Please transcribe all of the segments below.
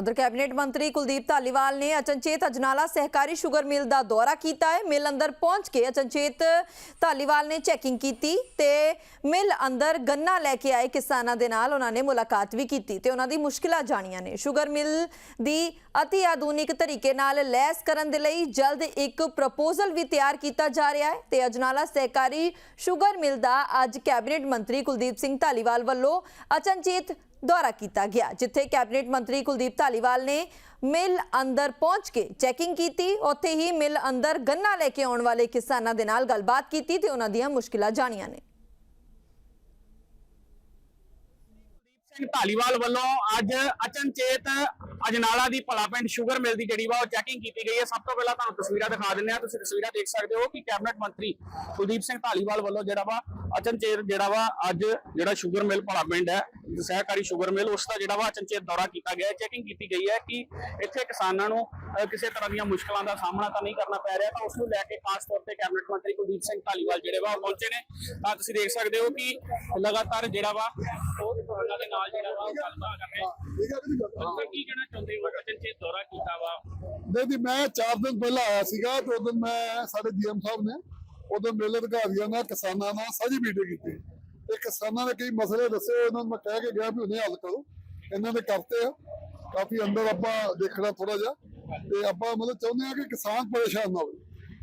ਉਧਰ ਕੈਬਨਿਟ ਮੰਤਰੀ ਕੁਲਦੀਪ ਧਾਲੀਵਾਲ ਨੇ ਅਚਨਚੇਤ ਅਜਨਾਲਾ ਸਹਿਕਾਰੀ ਸ਼ੂਗਰ ਮਿਲ ਦਾ ਦੌਰਾ ਕੀਤਾ ਹੈ। ਮਿਲ ਅੰਦਰ ਪਹੁੰਚ ਕੇ ਅਚਨਚੇਤ ਧਾਲੀਵਾਲ ਨੇ ਚੈਕਿੰਗ ਕੀਤੀ ਤੇ ਮਿਲ ਅੰਦਰ ਗੰਨਾ ਲੈ ਕੇ ਆਏ ਕਿਸਾਨਾਂ ਦੇ ਨਾਲ। ਉਹਨਾਂ ਨੇ ਮੁਲਾਕਾਤ ਵੀ ਕੀਤੀ ਤੇ ਉਹਨਾਂ ਦੀ ਮੁਸ਼ਕਿਲਾਂ ਜਾਣੀਆਂ ਨੇ। ਸ਼ੂਗਰ ਮਿਲ ਦੀ ਅਤੀ ਆਧੁਨਿਕ ਤਰੀਕੇ ਨਾਲ ਲੈਸ ਕਰਨ ਦੇ ਲਈ ਜਲਦ ਇੱਕ ਪ੍ਰਪੋਜ਼ਲ ਵੀ ਤਿਆਰ ਕੀਤਾ ਜਾ ਰਿਹਾ ਹੈ ਤੇ ਅਜਨਾਲਾ ਸਹਿਕਾਰੀ ਸ਼ੂਗਰ ਮਿਲ ਦਾ ਅੱਜ ਕੈਬਨਿਟ ਮੰਤਰੀ ਕੁਲਦੀਪ ਸਿੰਘ ਧਾਲੀਵਾਲ ਵੱਲੋਂ ਅਚਨਚੇਤ ਦੌਰਾ ਕੀਤਾ ਗਿਆ, ਜਿੱਥੇ ਕੈਬਨਿਟ ਮੰਤਰੀ ਕੁਲਦੀਪ ਧਾਲੀਵਾਲ ਨੇ ਮਿਲ ਅੰਦਰ ਪਹੁੰਚ ਕੇ ਚੈਕਿੰਗ ਕੀਤੀ। ਉੱਥੇ ਹੀ ਮਿਲ ਅੰਦਰ ਗੰਨਾ ਲੈ ਕੇ ਆਉਣ ਵਾਲੇ ਕਿਸਾਨਾਂ ਦੇ ਨਾਲ ਗੱਲਬਾਤ ਕੀਤੀ ਤੇ ਉਹਨਾਂ ਦੀਆਂ ਮੁਸ਼ਕਿਲਾਂ ਜਾਣੀਆਂ ਨੇ। ਸਿੰਘ ਢਾਲੀਵਾਲ ਵੱਲੋਂ ਅੱਜ ਅਚਨਚੇਤ ਅਜਨਾਲਾ ਦੀ ਭਲਾ ਪਿੰਡ ਸ਼ੂਗਰ ਮਿਲ ਦੀ ਜਿਹੜੀ ਵਾ ਉਹ ਚੈਕਿੰਗ ਕੀਤੀ ਗਈ ਹੈ। ਸਭ ਤੋਂ ਪਹਿਲਾਂ ਤੁਹਾਨੂੰ ਤਸਵੀਰਾਂ ਦਿਖਾ ਦਿੰਦੇ ਆ ਤੁਸੀਂ ਤਸਵੀਰਾਂ ਦੇਖ ਸਕਦੇ ਹੋ ਕਿ ਕੈਬਨਿਟ ਮੰਤਰੀ ਕੁਲਦੀਪ ਸਿੰਘ ਢਾਲੀਵਾਲ ਵੱਲੋਂ ਜਿਹੜਾ ਵਾ ਅਚਨਚੇਤ ਜਿਹੜਾ ਵਾ ਅੱਜ ਜਿਹੜਾ ਸ਼ੂਗਰ ਮਿਲ ਭਲਾ ਪਿੰਡ ਹੈ ਸਹਿਕਾਰੀ ਸ਼ੂਗਰ ਮਿਲ, ਉਸ ਦਾ ਜਿਹੜਾ ਵਾ ਅਚਨਚੇਤ ਦੌਰਾ ਕੀਤਾ ਗਿਆ ਚੈਕਿੰਗ ਕੀਤੀ ਗਈ ਹੈ ਕਿ ਇੱਥੇ ਕਿਸਾਨਾਂ ਨੂੰ ਕਿਸੇ ਤਰ੍ਹਾਂ ਦੀਆਂ ਮੁਸ਼ਕਲਾਂ ਦਾ ਸਾਹਮਣਾ ਤਾਂ ਨਹੀਂ ਕਰਨਾ ਪੈ ਰਿਹਾ, ਤਾਂ ਉਸ ਨੂੰ ਲੈ ਕੇ ਖਾਸ ਤੌਰ ਤੇ ਕੈਬਨਿਟ ਮੰਤਰੀ ਕੁਲਦੀਪ ਸਿੰਘ ਢਾਲੀਵਾਲ ਜਿਹੜੇ ਵਾ ਪਹੁੰਚੇ ਨੇ। ਤਾਂ ਤੁਸੀਂ ਦੇਖ ਸਕਦੇ ਹੋ ਕਿ ਲਗਾਤਾਰ ਜਿਹੜਾ ਵਾ ਉਹ ਉਹਨਾਂ ਦੇ ਨਾਲ ਜਿਹੜਾ ਵਾ ਗੱਲਬਾਤ ਕਰ ਰਹੇ ਕੀ ਕਹਿਣਾ ਚਾਹੁੰਦੇ ਹੋ? ਅਚਨਚੇਤ ਦੌਰਾ ਕੀਤਾ ਵਾ। ਨਹੀਂ ਮੈਂ 4 ਦਿਨ ਪਹਿਲਾਂ ਆਇਆ ਸੀਗਾ, ਤੇ ਉਦੋਂ ਮੈਂ, ਸਾਡੇ ਡੀਐਮ ਸਾਹਿਬ ਨੇ ਉਦੋਂ ਮੇਲੇ ਅਧਿਕਾਰੀਆਂ ਨਾਲ ਕਿਸਾਨਾਂ ਨਾਲ ਸਾਂਝੀ ਮੀਟਿੰਗ ਕੀਤੀ। ਤੇ ਕਿਸਾਨਾਂ ਨੇ ਕਈ ਮਸਲੇ ਦੱਸੇ, ਉਹਨਾਂ ਨੂੰ ਮੈਂ ਕਹਿ ਕੇ ਗਿਆ ਵੀ ਉਹਨੇ ਹੱਲ ਕਰੋ। ਇਹਨਾਂ ਨੇ ਕਰਤੇ ਆ। ਕਾਫੀ ਅੰਦਰ ਆਪਾਂ ਦੇਖਣਾ ਥੋੜਾ ਜਿਹਾ। ਤੇ ਆਪਾਂ ਮਤਲਬ ਚਾਹੁੰਦੇ ਆ ਕਿ ਕਿਸਾਨ ਪਰੇਸ਼ਾਨ ਨਾ ਹੋਵੇ।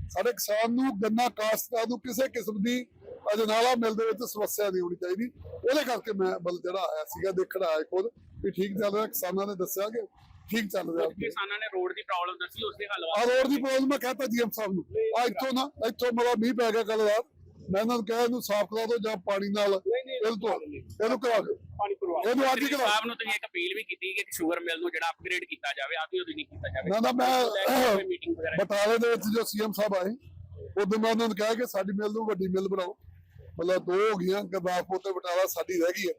ਸਾਡੇ ਕਿਸਾਨ ਨੂੰ ਗੰਨਾ ਕਾਸ਼ਤਕਾਰ ਨੂੰ ਕਿਸੇ ਕਿਸਮ ਦੀ ਅਜਨਾਲਾ ਮਿਲ ਦੇ ਵਿੱਚ ਸਮੱਸਿਆ ਨਹੀਂ ਹੋਣੀ ਚਾਹੀਦੀ। ਉਹਦੇ ਕਰਕੇ ਮੈਂ ਬਲ ਜਿਹੜਾ ਆਇਆ ਸੀਗਾ ਦੇਖਣਾ ਆਇਆ ਖੁਦ ਵੀ ਠੀਕ ਚੱਲ ਰਿਹਾ। ਕਿਸਾਨਾਂ ਨੇ ਦੱਸਿਆ ਕਿ ਠੀਕ ਚੱਲ ਰਿਹਾ। ਕਿਸਾਨਾਂ ਨੇ ਰੋਡ ਦੀ ਪ੍ਰੋਬਲਮ ਦੱਸੀ ਉਸ ਦੇ ਹੱਲ ਆ ਰੋਡ ਦੀ ਪ੍ਰੋਬਲਮ ਮੈਂ ਕਹਤਾ ਜੀਐਮ ਸਾਹਿਬ ਨੂੰ। ਆ ਇੱਥੋਂ ਨਾ ਇੱਥੋਂ ਮੇਰਾ ਮੀਂਹ ਪੈ ਗਿਆ ਕੱਲ ਰਾਤ। ਮੈਂ ਇਹਨਾਂ ਨੂੰ ਕਿਹਾ ਇਹਨੂੰ ਸਾਫ਼ ਕਰਾ ਦਿਓ ਜਾਂ ਪਾਣੀ ਨਾਲ ਇਹਨੂੰ ਧੋ ਇਹਨੂੰ ਕਰਾ ਦਿਓ। ਪਾਣੀ ਪਰਵਾ ਇਹਨੂੰ ਅੱਜ ਹੀ ਕਰਾ ਸਾਹਿਬ ਨੂੰ ਤੁਸੀਂ ਇੱਕ ਅਪੀਲ ਵੀ ਕੀਤੀ ਕਿ ਸ਼ੂਗਰ ਮਿਲ ਨੂੰ ਜਿਹੜਾ ਅਪਗ੍ਰੇਡ ਕੀਤਾ ਜਾਵੇ ਆਦੀ ਉਹਦੀ ਨਹੀਂ ਕੀਤਾ ਜਾਵੇ। ਨਾ ਨਾ ਮੈਂ ਮੀਟਿੰਗ ਵਗੈਰਾ। ਬਟਾਲੇ ਦੇ ਵਿੱਚ ਜੋ ਸੀਐਮ ਸਾਹਿਬ ਆਏ ਉਦੋਂ ਮੈਂ ਉਹਨਾਂ ਨੂੰ ਕਿਹਾ ਕਿ ਸਾਡੀ ਮਿਲ ਨੂੰ ਵੱਡੀ ਮਿਲ ਬਣਾਓ। ਮਤਲਬ ਦੋ ਹੋ ਗਈਆਂ ਗੁਰਦਾਸਪੁਰ ਤੇ ਬਟਾਲਾ ਸਾਡੀ ਰਹਿ ਗਈ ਹੈ।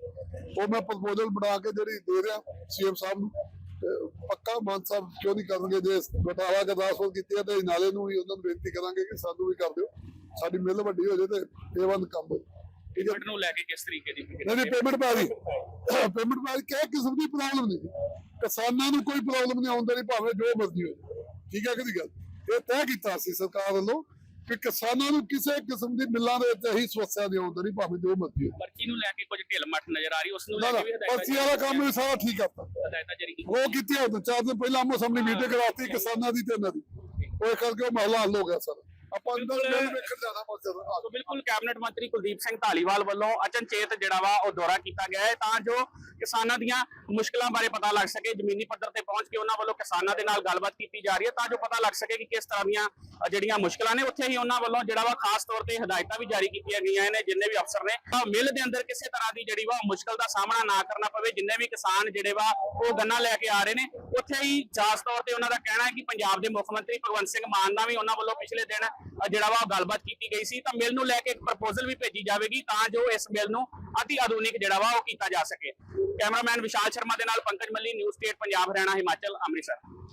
ਉਹ ਮੈਂ ਪ੍ਰਪੋਜ਼ਲ ਬਣਾ ਕੇ ਜਿਹੜੀ ਦੇ ਰਿਹਾ ਸੀਐਮ ਸਾਹਿਬ ਨੂੰ। ਤੇ ਪੱਕਾ ਮਾਨ ਸਾਹਿਬ ਕਿਉਂ ਨਹੀਂ ਕਰਨਗੇ? ਜੇ ਬਟਾਲਾ ਗੁਰਦਾਸਪੁਰ ਕੀਤੀ ਹੈ ਤੇ ਨਾਲੇ ਨੂੰ ਵੀ ਉਹਨਾਂ ਨੂੰ ਬੇਨਤੀ ਕਰਾਂਗੇ ਕਿ ਸਾਨੂੰ ਵੀ ਕਰ ਦਿਓ। ਸਾਡੀ ਮਿਲ ਵੱਡੀ ਹੋ ਜਾਏ ਤੇ ਏਵਨ ਕੰਮ ਹੋਏ। ਹੈ? ਪੇਮੈਂਟ ਨੂੰ ਲੈ ਕੇ ਕਿਸ ਤਰੀਕੇ ਦੀ ਨਹੀਂ ਨਹੀਂ ਪੇਮੈਂਟ ਪਾ ਦੀ ਪੇਮੈਂਟ ਪਾ ਦੀ ਕਿਸੇ ਕਿਸਮ ਦੀ ਪ੍ਰੋਬਲਮ ਨਹੀਂ। ਕਿਸਾਨਾਂ ਨੂੰ ਕੋਈ ਪ੍ਰੋਬਲਮ ਨਹੀਂ ਆਉਂਦੀ ਭਾਵੇਂ ਜੋ ਮਰਜ਼ੀ ਹੋਵੇ ਠੀਕ ਹੈ ਕਿ ਨਹੀਂ ਗੱਲ? ਇਹ ਤੈਅ ਕੀਤਾ ਸੀ ਸਰਕਾਰ ਵੱਲੋਂ ਕਿ ਕਿਸਾਨਾਂ ਨੂੰ ਕਿਸੇ ਕਿਸਮ ਦੀ ਮਿਲਾਂ ਦੇ ਵਿੱਚ ਇਹੀ ਸਮੱਸਿਆ ਨਹੀਂ ਆਉਂਦੀ ਭਾਵੇਂ ਜੋ ਮਰਜ਼ੀ ਹੋਵੇ। ਪਰਚੀ ਨੂੰ ਲੈ ਕੇ ਕੁਝ ਢਿੱਲ ਮੱਠ ਨਜ਼ਰ ਆ ਰਹੀ ਉਸ ਨੂੰ ਲੈ ਕੇ ਵੀ ਪਰਚੀ ਵਾਲਾ ਕੰਮ ਵੀ ਸਾਰਾ ਠੀਕ ਕਰਤਾ। ਉਹ ਕੀਤੀ ਉਹ ਚਾਰ ਦਿਨ ਪਹਿਲਾਂ ਆਮੋ ਸਾਹਮਣੇ ਮੀਟਿੰਗ ਕਰਾਤੀ ਕਿਸਾਨਾਂ ਦੀ ਤੇ ਇਹਨਾਂ ਦੀ। ਉਹ ਕਰਕੇ ਉਹ ਮਹਲਾ ਹੱਲ ਹੋ ਗਿਆ ਸਰ। ਆਪਾਂ ਅੰਦਰ ਨਹੀਂ ਵੇਖਣ ਜਾਣਾ ਮਸਲਾ ਸੋ ਬਿਲਕੁਲ ਕੈਬਨਿਟ ਮੰਤਰੀ ਕੁਲਦੀਪ ਸਿੰਘ ਢਾਲੀਵਾਲ ਵੱਲੋਂ ਅਚਨਚੇਤ ਜਿਹੜਾ ਵਾ ਉਹ ਦੌਰਾ ਕੀਤਾ ਗਿਆ ਹੈ ਤਾਂ ਜੋ ਕਿਸਾਨਾਂ ਦੀਆਂ ਮੁਸ਼ਕਲਾਂ ਬਾਰੇ ਪਤਾ ਲੱਗ ਸਕੇ ਜ਼ਮੀਨੀ ਪੱਧਰ ਤੇ ਪਹੁੰਚ ਕੇ ਉਹਨਾਂ ਵੱਲੋਂ ਕਿਸਾਨਾਂ ਦੇ ਨਾਲ ਗੱਲਬਾਤ ਕੀਤੀ ਜਾ ਰਹੀ ਹੈ ਤਾਂ ਜੋ ਪਤਾ ਲੱਗ ਸਕੇ ਕਿ ਕਿਸ ਤਰ੍ਹਾਂ ਦੀਆਂ ਜਿਹੜੀਆਂ ਮੁਸ਼ਕਲਾਂ ਨੇ ਉੱਥੇ ਹੀ ਉਹਨਾਂ ਵੱਲੋਂ ਜਿਹੜਾ ਵਾ ਖਾਸ ਤੌਰ ਤੇ ਹਦਾਇਤਾਂ ਵੀ ਜਾਰੀ ਕੀਤੀਆਂ ਗਈਆਂ ਨੇ ਜਿੰਨੇ ਵੀ ਅਫਸਰ ਨੇ ਤਾਂ ਮਿਲ ਦੇ ਅੰਦਰ ਕਿਸੇ ਤਰ੍ਹਾਂ ਦੀ ਜਿਹੜੀ ਵਾ ਮੁਸ਼ਕਲ ਦਾ ਸਾਹਮਣਾ ਨਾ ਕਰਨਾ ਪਵੇ ਜਿੰਨੇ ਵੀ ਕਿਸਾਨ ਜਿਹੜੇ ਵਾ ਉਹ ਗੰਨਾ ਲੈ ਕੇ ਆ ਰਹੇ ਨੇ ਉੱਥੇ ਹੀ ਖਾਸ ਤੌਰ ਤੇ ਉਹਨਾਂ ਦਾ ਕਹਿਣਾ ਹੈ ਕਿ ਪੰਜਾਬ ਦੇ ਮੁੱਖ ਮੰਤਰੀ ਭਗਵੰਤ ਸਿੰਘ ਮਾਨ ਨਾਲ ਵੀ ਉਹਨਾਂ ਵੱਲੋਂ ਪਿਛਲੇ ਦਿਨ ਜਿਹੜਾ ਵਾ ਗੱਲਬਾਤ ਕੀਤੀ ਗਈ ਸੀ। ਤਾਂ ਮਿਲ ਨੂੰ ਲੈ ਕੇ ਇੱਕ ਪ੍ਰਪੋਜ਼ਲ ਵੀ ਭੇਜੀ ਜਾਵੇਗੀ ਤਾਂ ਜੋ ਇਸ ਮਿਲ ਨੂੰ ਅਤੀ ਆਧੁਨਿਕ ਜਿਹੜਾ ਵਾ ਉਹ ਕੀਤਾ ਜਾ ਸਕੇ। ਕੈਮਰਾਮੈਨ ਵਿਸ਼ਾਲ ਸ਼ਰਮਾ ਦੇ ਨਾਲ ਪੰਕਜ ਮੱਲੀ, ਨਿਊਜ਼ ਸਟੇਟ, ਪੰਜਾਬ, ਹਰਿਆਣਾ, ਹਿਮਾਚਲ, ਅੰਮ੍ਰਿਤਸਰ।